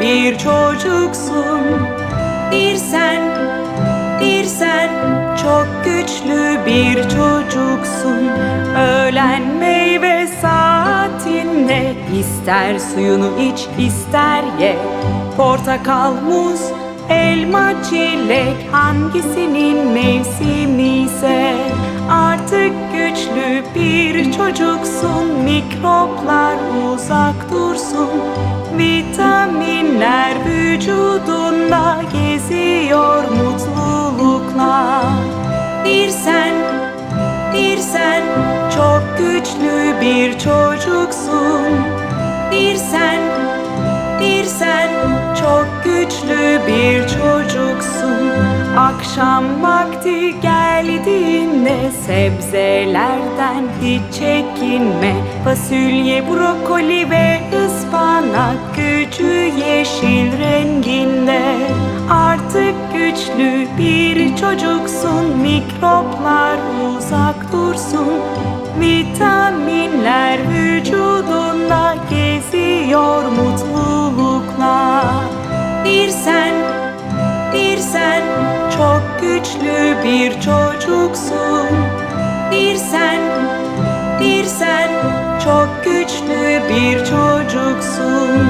bir çocuksun. Bir sen, bir sen çok güçlü bir çocuksun. Öğlen meyve saatinde ister suyunu iç ister ye. Portakal, muz, elma, çilek hangisinin mevsimi ise çocuksun. Mikroplar uzak dursun. Vitaminler vücudunda geziyor mutlulukla. Bir sen, bir sen çok güçlü bir çocuksun. Bir sen, bir sen çok güçlü bir çocuksun. Akşam vakti geldiğinde sebzelerden hiç çekinme. Fasulye, brokoli ve ıspanak gücü yeşil renginde. Artık güçlü bir çocuksun. Mikroplar uzak dursun. Vitaminler vücudunda geziyor mutlulukla. Bir sen, bir sen çok güçlü bir çocuksun. Çok güçlü bir çocuksun.